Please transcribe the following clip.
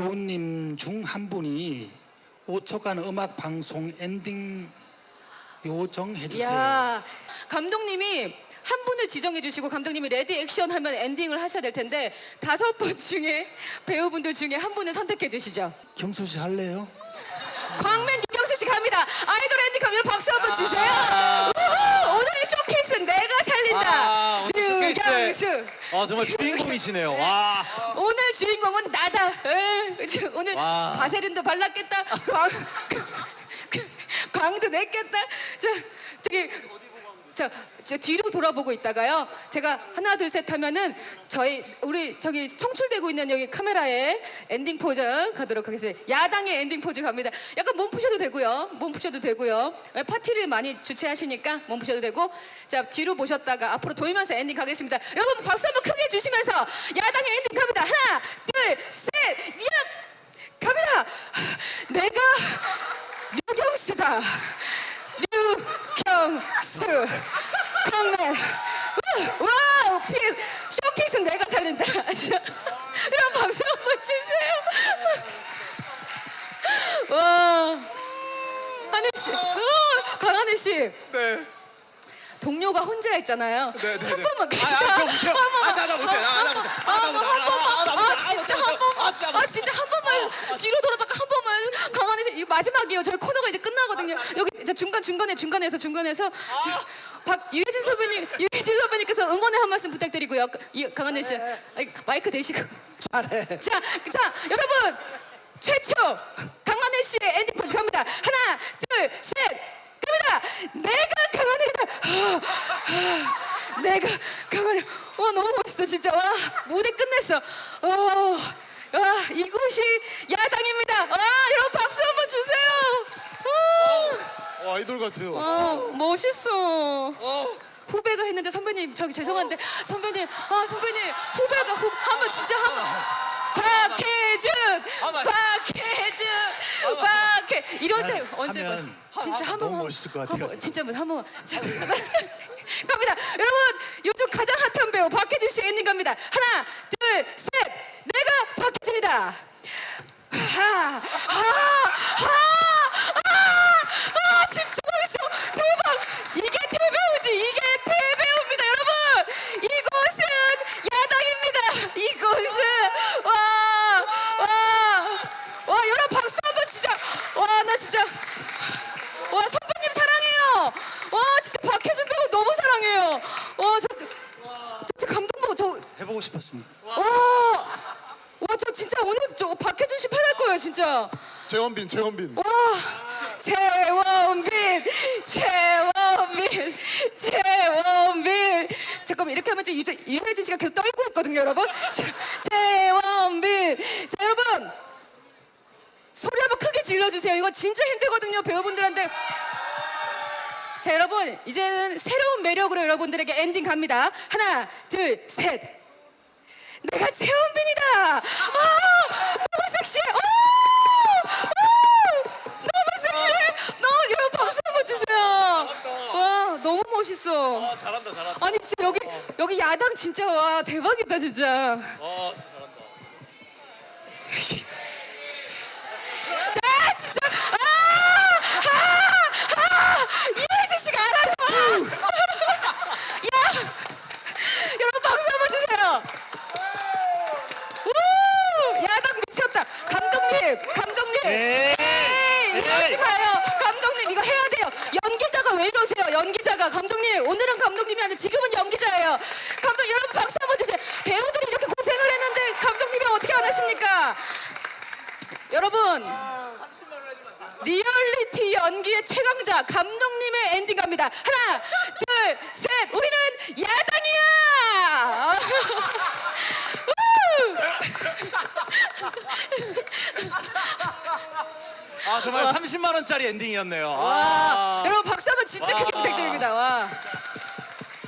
배우님 중 한 분이 5초간 음악 방송 엔딩 요청해 주세요. 야 감독님이 한 분을 지정해 주시고 감독님이 레디 액션 하면 엔딩을 하셔야 될 텐데 다섯 분 중에 배우분들 중에 한 분을 선택해 주시죠. 경수 씨 할래요? 광맨 유경수 씨 갑니다. 아이돌 엔딩 갑니다. 박수 한번 주세요. 우후! 오늘의 쇼케이스는 내가 살린다. 아, 오늘 쇼케이스. 유경수. 아 정말 주인공이시네요. 와. 주인공은 나다. 에, 저 오늘 와. 바세린도 발랐겠다. 광, 광도 냈겠다. 자, 저기 자, 저 뒤로 돌아보고 있다가요. 제가 하나 둘 셋 하면은 저희 우리 저기 송출되고 있는 여기 카메라에 엔딩 포즈 가도록 하겠습니다. 야당의 엔딩 포즈 갑니다. 약간 몸 푸셔도 되고요. 몸 푸셔도 되고요. 왜 파티를 많이 주최하시니까 몸 푸셔도 되고. 자, 뒤로 보셨다가 앞으로 돌면서 엔딩 가겠습니다. 여러분 박수 한번 크게 주시면서 야당의 엔딩 갑니다. 하나, 둘, 셋, 야! 갑니다. 내가 류경수다. 류경수 강맨 와우 피 쇼케이스 내가 살린다. 자, 이런 박수 한번 주세요. 와. 하늘 씨. 어, 강하늘 씨. 네. 동료가 혼자 있잖아요. 네, 네, 한 네. 번만 아, 아, 저 못해요. 한 번만. 아, 나, 나 못해. 나, 나 못해. 아, 나 한. 아, 나 번만. 못해. 아 진짜 아, 한 진짜 번만 아, 진짜 아 진짜 한 번만. 뒤로 돌아다가 한 번만. 이거 마지막이에요. 저희 코너가 이제 끝나거든요. 여기 중간 중간에 중간에서 중간에서 자, 박 유해진 선배님 유해진 선배님께서 응원의 한 말씀 부탁드리고요 이 강하늘 씨 아이, 마이크 대시고 잘해. 자, 자, 여러분 최초 강하늘 씨의 엔딩 포즈 갑니다. 하나, 둘, 셋, 갑니다. 내가 강하늘이다. 아, 아, 내가 강하늘. 와 너무 멋있어 진짜. 와 무대 끝냈어. 어, 와 이곳이 야당입니다. 와 여러분. 아, 와, 아이돌 같아요. 아 멋있어. 어. 후배가 했는데 선배님 저기 죄송한데 선배님 아 선배님 후배가 후 한번 진짜 한번 박혜준 한번. 박혜준 박혜 이럴 때 네, 언제 하면 진짜 한 너무 번만 멋있을 것한 같아요. 번, 진짜 한 번만 자, 갑니다 여러분 요즘 가장 핫한 배우 박혜준 씨 엔딩 갑니다 하나 둘 셋 내가 박혜준이다 하 하하하 아, 진짜 멋있어 대박 이게 대배우지 이게 대배우입니다 여러분 이곳은 야당입니다 이곳은 와와와 여러분 박수 한번 진짜 와 나 진짜 와 선배님 사랑해요 와 진짜 박혜준 배우 너무 사랑해요 와저 저, 진짜 감동 보고 저 해보고 싶었습니다. 와, 와, 저 진짜 오늘 저 박혜준 씨 팬할 거예요, 진짜. 재원빈, 재원빈. 와, 재원빈, 재원빈, 재원빈. 잠깐만 이렇게 하면 이제 유재- 유해진 씨가 계속 떨고 있거든요, 여러분. 자, 재원빈. 자, 여러분 소리 한번 크게 질러주세요. 이거 진짜 힘들거든요, 배우분들한테. 자, 여러분 이제는 새로운 매력으로 여러분들에게 엔딩 갑니다. 하나, 둘, 셋. 내가 재원빈이다. 아, 너무 섹시해. 아, 아, 너무 섹시해. 너무 여러분 박수 한번 주세요. 와, 너무 멋있어. 아 잘한다 잘한다. 아니 진짜 여기 여기 야당 진짜 와 대박이다 진짜. 어 잘한다. 자 진짜 아, 아, 아, 이혜진 씨가 알아서. 야, 여러분 박수 한번 주세요. 우, 야당 미쳤다. 감독님, 감독님. 네. 에이, 이러지 네. 마요. 감독님 이거 해야 돼요. 연기자가 왜 이러세요? 연기자가 감독님 오늘은 감독님이 아니라 지금은 연기자예요. 감독 여러분 박수 한번 주세요. 배우들이 이렇게 고생을 했는데 감독님이 어떻게 안 하십니까? 여러분 리얼리티 연기의 최강자 감독님의 엔딩 갑니다. 하나, 둘, 셋. 우리는 야당이야. 우! 아 정말 30만 원짜리 엔딩이었네요. 와, 아. 여러분 박수 한번 진짜 크게 와. 부탁드립니다. 와.